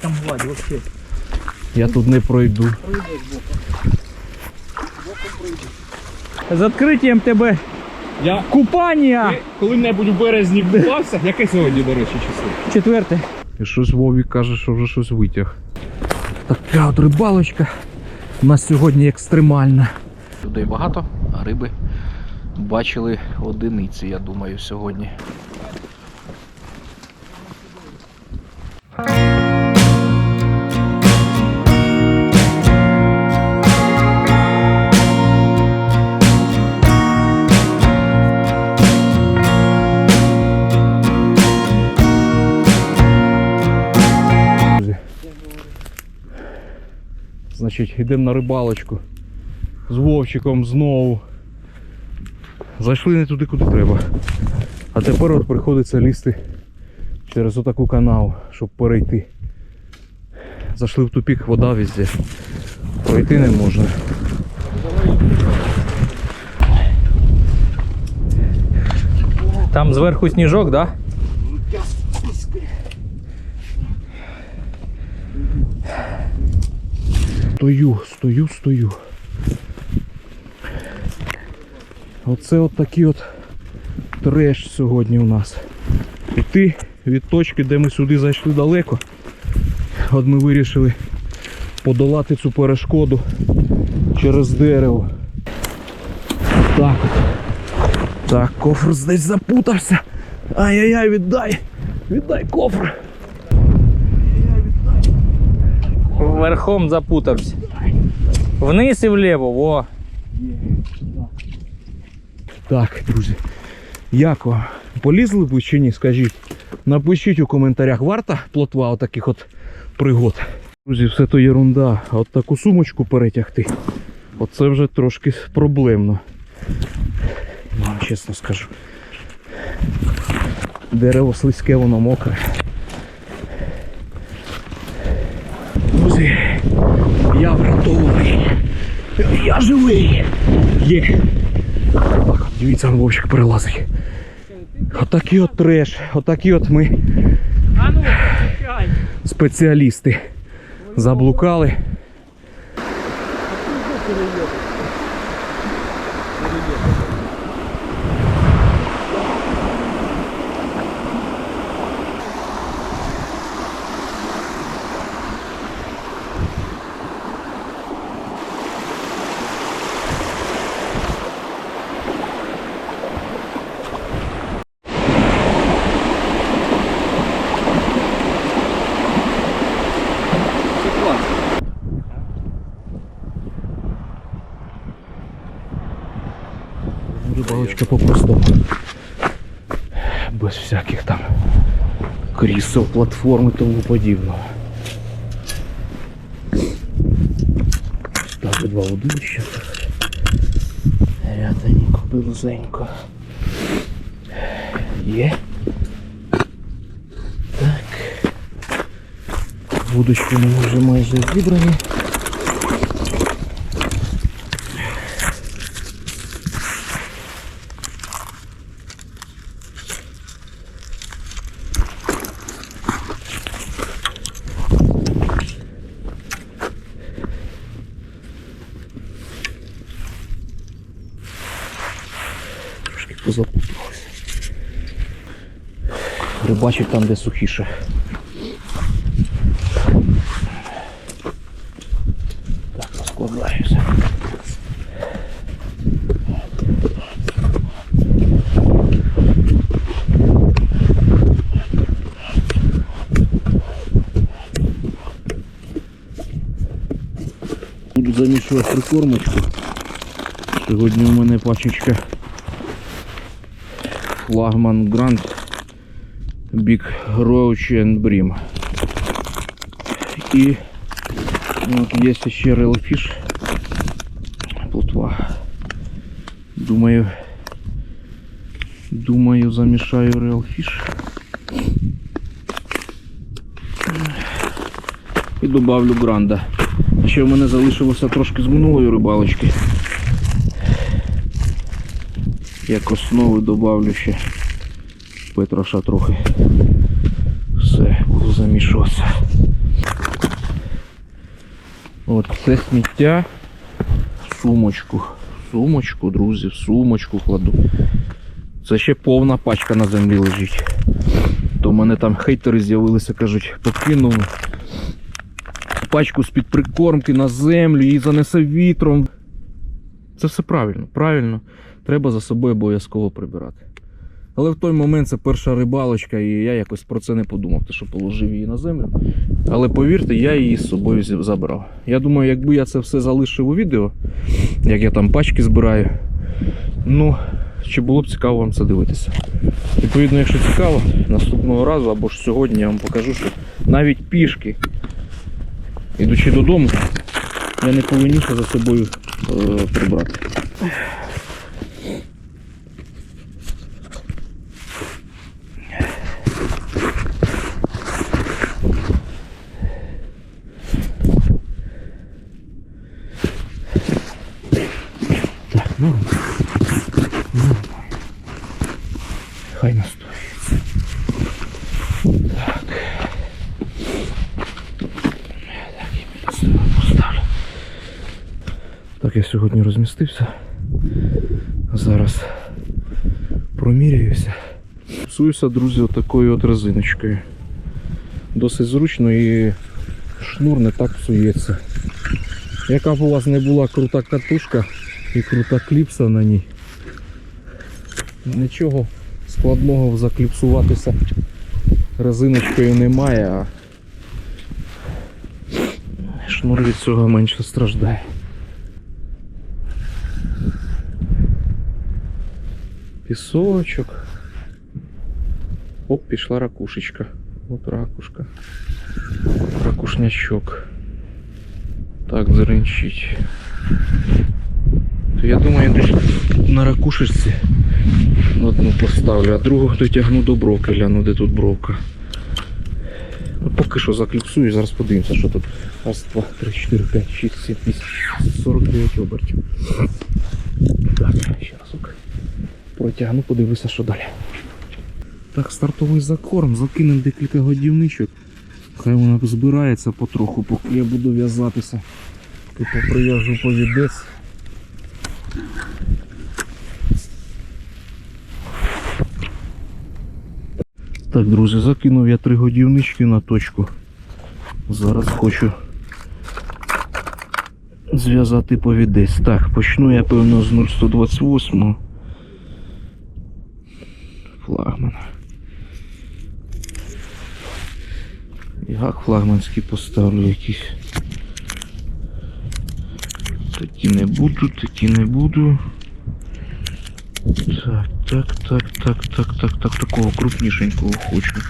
Там гладь вообще. Я тут не пройду. З відкриттям тебе Я купання. ти коли-небудь у березні купався? Яке сьогодні, до речі, число? Четверте. І щось Вові каже, що вже щось витяг. Така от рибалочка у нас сьогодні екстремальна. Людей багато, а риби бачили одиниці, я думаю, сьогодні. Значить, йдемо на рибалочку з Вовчиком знову. Зайшли не туди, куди треба. А тепер от приходиться лізти через отаку канаву, щоб перейти. Зайшли в тупік, вода везде. Пройти не можна. Там зверху сніжок, да? Стою, стою, стою. Оце от такий от треш сьогодні у нас. Іти від точки, де ми сюди зайшли далеко. От ми вирішили подолати цю перешкоду через дерево. Так от. Так, кофр десь запутався. Ай-яй-яй, віддай! Віддай кофр! Верхом запутався. Вниз і вліво, во. Так, друзі, як вам? Полізли б чи ні, скажіть. Напишіть у коментарях, варта плотва отаких от пригод. Друзі, все то єрунда. От таку сумочку перетягти. Оце вже трошки проблемно. Вам чесно скажу. Дерево слизьке, воно мокре. Друзі, я врятований. Я живий. Є. Так, дивіться, Вовчик перелазить. Отакий от треш, отакі от ми ну, спеціалісти. Заблукали. Рибалочка по-простому. Без всяких там крісел, платформ і тому подібного. Так, два водилища. Ряденько, близенько. Є. Так. Вудочки ми вже майже зібрані. Трошки позапуталося. Рибачить там, де сухіше. Так, розкладаюся. Буду замішувати прикормочку. Сьогодні у мене пачечка флагман Grand Big Roach Brim. І от є ще Railfish. Плотва. Думаю, думаю, замішаю Railfish. І добавлю гранда. Ще в мене залишилося трошки з минулої рибалочки. Як основи добавлю ще петроша трохи. Все, буду замішуватися. От це сміття. Сумочку. Сумочку, друзі, в сумочку кладу. Це ще повна пачка на землі лежить. То в мене там хейтери з'явилися, кажуть, покинув пачку з-під прикормки на землю, її занесе вітром. Це все правильно, правильно. Треба за собою обов'язково прибирати. Але в той момент це перша рибалочка, і я якось про це не подумав, те, що положив її на землю. Але повірте, я її з собою забрав. Я думаю, якби я це все залишив у відео, як я там пачки збираю, ну, чи було б цікаво вам це дивитися. Відповідно, якщо цікаво, наступного разу або ж сьогодні я вам покажу, що навіть пішки, ідучи додому, я не повинюся за собою е, прибрати. Так, ну. ну. Хай настоїться. Так. Так, і підставлю, поставлю. Так, я сьогодні розмістився. Зараз проміряюся. Псуюся, друзі, отакою от резиночкою. Досить зручно і шнур не так псується. Яка б у вас не була крута катушка і крута кліпса на ній. Нічого складного закліпсуватися резиночкою немає, а шнур від цього менше страждає. Пісочок. Оп, пішла ракушечка. От ракушка. Ракушнячок. Так, заринчить. Я думаю, десь на ракушечці одну поставлю, а другу дотягну до бровки, гляну, де тут бровка. Ну, поки що закліпсую, зараз подивимося, що тут. Раз, два, три, чотири, п'ять, шість, сім, вісім, 49 обертів. Так, ще разок. Протягну, подивлюся, що далі. Так, стартовий закорм, закинемо декілька годівничок. Хай вона збирається потроху, поки я буду в'язатися. Тут поприв'яжу повідець. Так, друзі, закинув я три годівнички на точку. Зараз хочу зв'язати повідець. Так, почну я певно з 0128. Флагман. І гак флагманський поставлю якийсь. Такі не буду, такі не буду. Так, так, так, так, так, так, так, такого крупнішенького хочу.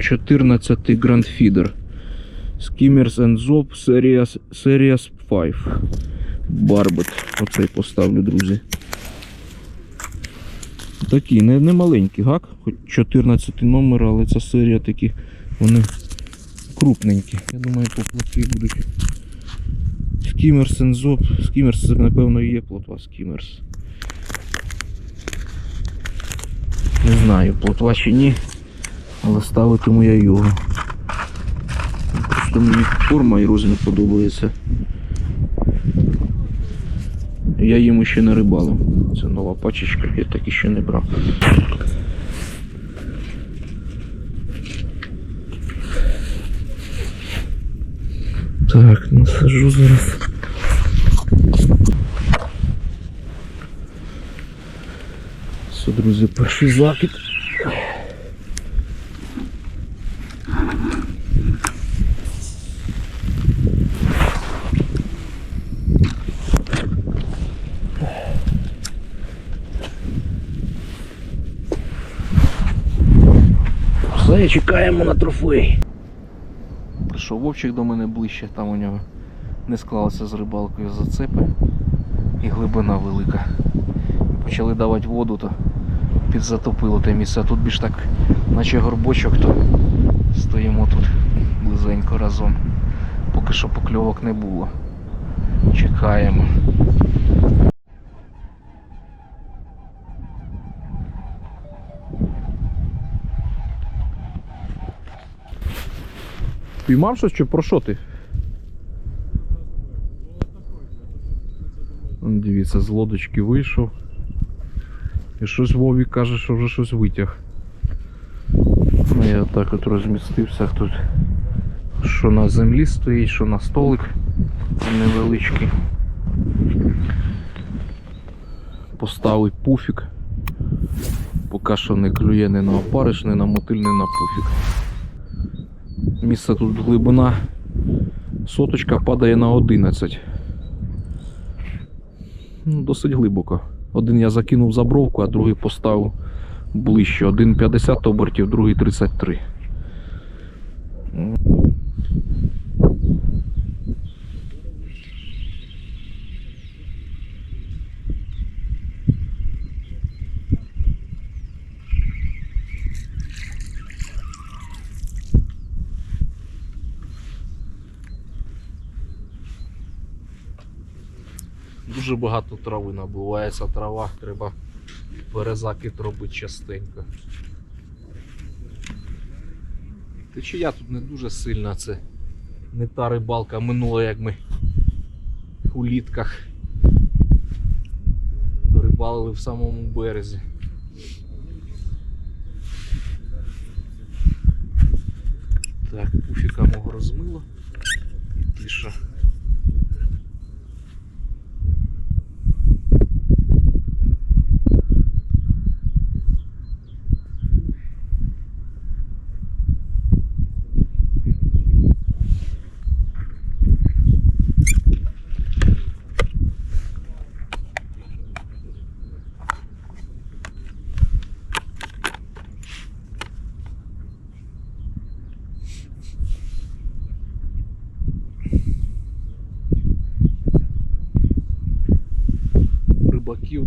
014 Grand Feeder. Skimmers and Zob Series, Series 5. Барбет. Оцей поставлю, друзі. Такий, не, не маленький гак, хоч 14 номер, але ця серія такі, вони крупненькі. Я думаю, поплавки будуть. And Zob. Skimmers це, напевно, і є плотва Skimmers. Не знаю, плотва чи ні, але ставитиму я його. Просто мені форма і розмір подобається. Я їм ще не рибалив. Це нова пачечка, я так ще не брав. Так, насажу зараз. Все, друзі, перший закид. Все, чекаємо на трофей. Прийшов вовчик до мене ближче, там у нього не склалося з рибалкою зацепи і глибина велика. Почали давати воду, то підзатопило те місце. Тут більш так, наче горбочок, то стоїмо тут близенько разом. Поки що покльовок не було. Чекаємо. Піймав щось чи про що ти? Ну, дивіться, з лодочки вийшов. І щось Вовік каже, що вже щось витяг. Ну, я так от розмістився тут, що на землі стоїть, що на столик невеличкий. Поставив пуфік. Поки що не клює не на опариш, не на мотиль, не на пуфік. Місце тут глибина. Соточка падає на 11. Ну, досить глибоко. Один я закинув за бровку, а другий поставив ближче. Один 50 обертів, другий 33. Дуже багато трави набувається трава, треба перезакид робити частенько. Течія тут не дуже сильна, це не та рибалка минула, як ми у літках рибалили в самому березі. Так, пуфіка мого розмило. І тиша.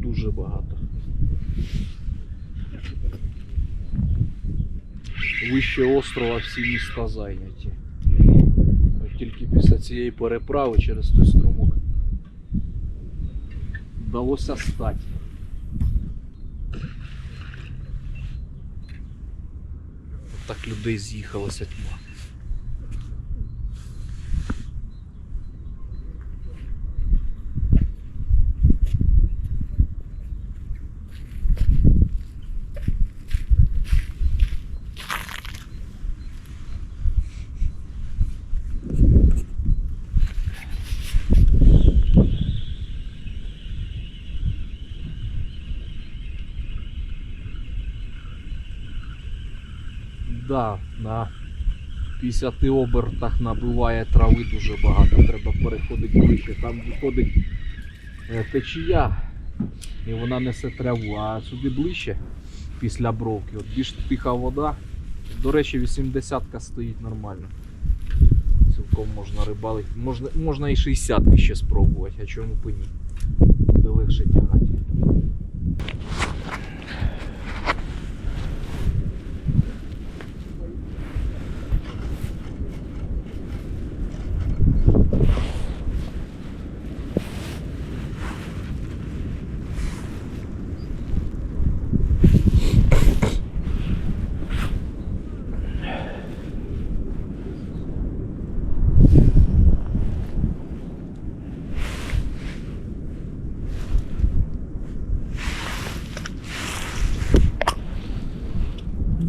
Дуже багато. Вище острова всі міста зайняті. Тільки після цієї переправи через той струмок вдалося стати. Так людей з'їхалося тьма. Да, на 50 обертах набиває трави дуже багато. Треба переходити ближче. Там виходить е, течія і вона несе траву. А сюди ближче після бровки. От більш тиха вода. До речі, 80-ка стоїть нормально. Цілком можна рибалити. Можна, можна і 60 ще спробувати, а чому б і ні. Буде легше тягати.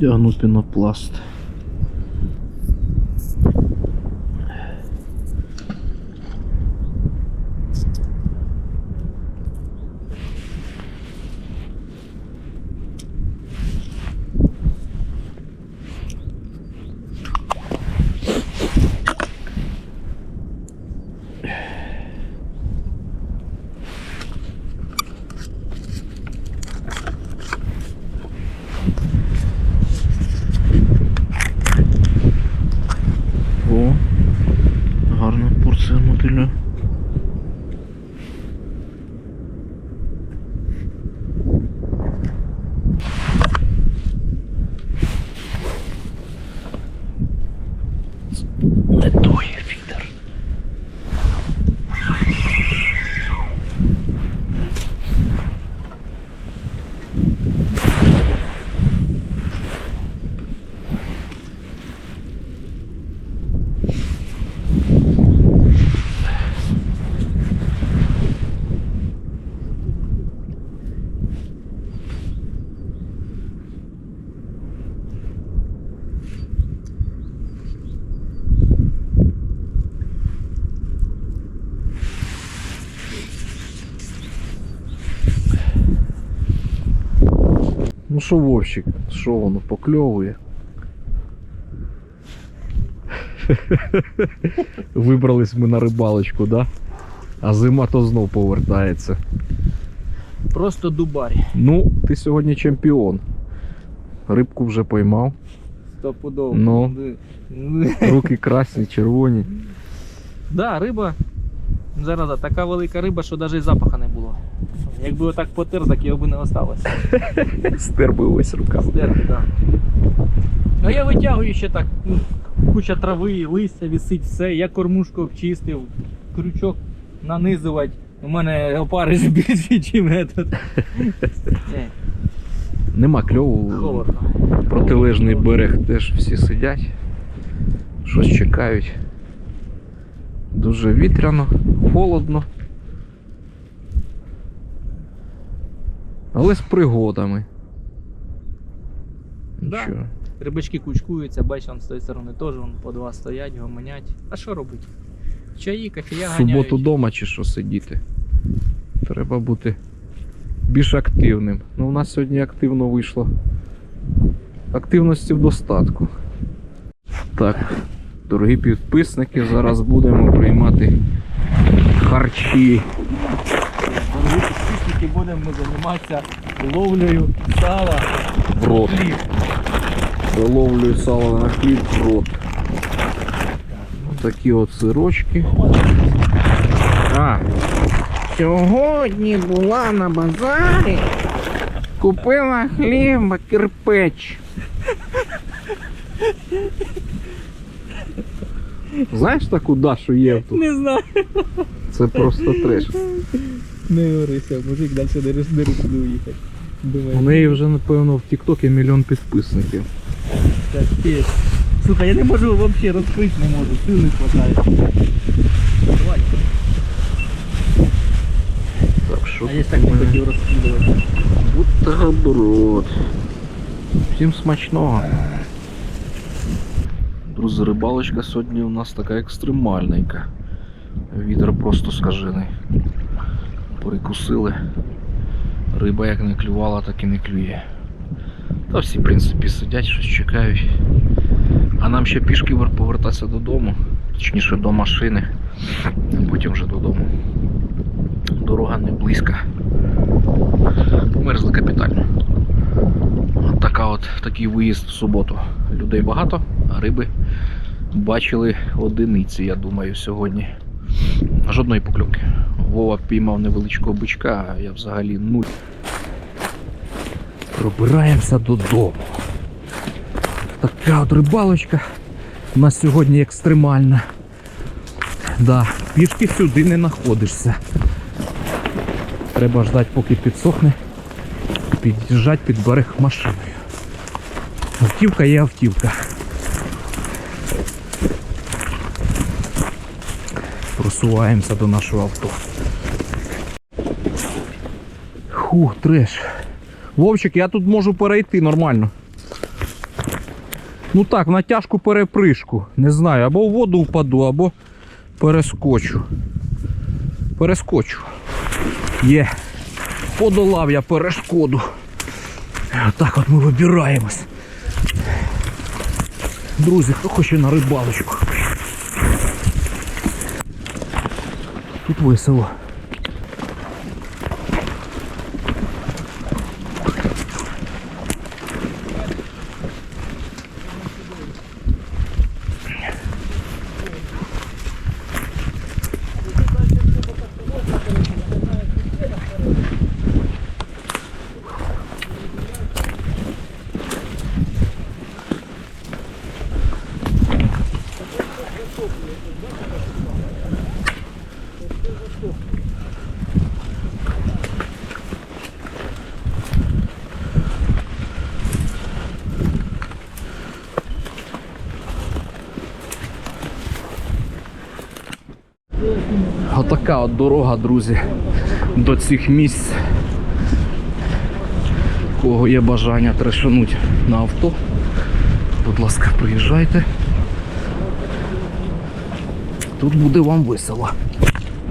Вдягну пінопласт. Що Вовчик? Що воно покльовує? Вибрались ми на рибалочку, да? А зима то знов повертається. Просто дубарь. Ну, ти сьогодні чемпіон. Рибку вже поймав. Стопудово. Ну. Руки красні, червоні. Да, риба. Зараз така велика риба, що навіть запаха не було. Якби отак потер, так його би не осталось. Стер би ось рука. Здерти, да. Ну я витягую ще так. ну, Куча трави, листя висить, все. Я кормушку обчистив, крючок нанизувати. У мене опариш більший, ніж. Е, Нема кльову. Холодно. Протилежний берег теж всі сидять. Щось чекають. Дуже вітряно, холодно. Але з пригодами. Да. Нічого. Рибачки кучкуються, бачиш, он з тої сторони теж вон по два стоять, гомонять. А що робити? Чаї, кофея В суботу вдома чи що сидіти. Треба бути більш активним. Ну, у нас сьогодні активно вийшло. Активності в достатку. Так, дорогі підписники, зараз будемо приймати харчі. Підписники, будемо займатися ловлею сала В рот. хліб. Доловлюю сало на хліб в рот. Такі от сирочки. А, Сьогодні була на базарі, купила хліба кирпич. знаєш таку Дашу Євту? Не знаю. Це просто треш. Не говорися, мужик далі не рискує уїхати. У неї вже, напевно, в Тіктокі мільйон підписників. капець. Слухай, я не можу взагалі розкрити не можу, сил не хватає. Давай. Так що А я так не хотів розкидувати. бутерброд. Всім смачного. Друзі, рибалочка сьогодні у нас така екстремальненька. Вітер просто скажений. Перекусили. Риба як не клювала, так і не клює. Та всі, в принципі, сидять, щось чекають. А нам ще пішки повертатися додому, точніше до машини, а потім вже додому. Дорога не близька. Мерзли капітально. От така от такий виїзд в суботу. Людей багато, а риби бачили одиниці, я думаю, сьогодні. Жодної покльовки. Вова піймав невеличкого бичка, а я взагалі нуль. Пробираємося додому. Така от рибалочка у нас сьогодні екстремальна. Да, пішки сюди не знаходишся. Треба ждати, поки підсохне, під'їжджати під берег машиною. Автівка є автівка. Просуваємося до нашого авто. Хух, треш. Вовчик, я тут можу перейти нормально. Ну так, в натяжку перепришку. Не знаю, або в воду впаду, або перескочу. Перескочу. Є. Подолав я перешкоду. Отак от ми вибираємось. Друзі, хто хоче на рибалочку? Тут весело. Отака от дорога, друзі, до цих місць. Кого є бажання трешануть на авто, будь ласка, приїжджайте. Тут буде вам весело.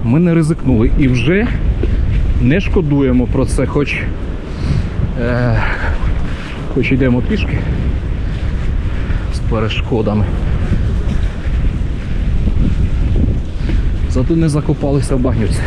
Ми не ризикнули і вже не шкодуємо про це, хоч е, Хоч йдемо пішки з перешкодами. Зато не закопалися в багнюці.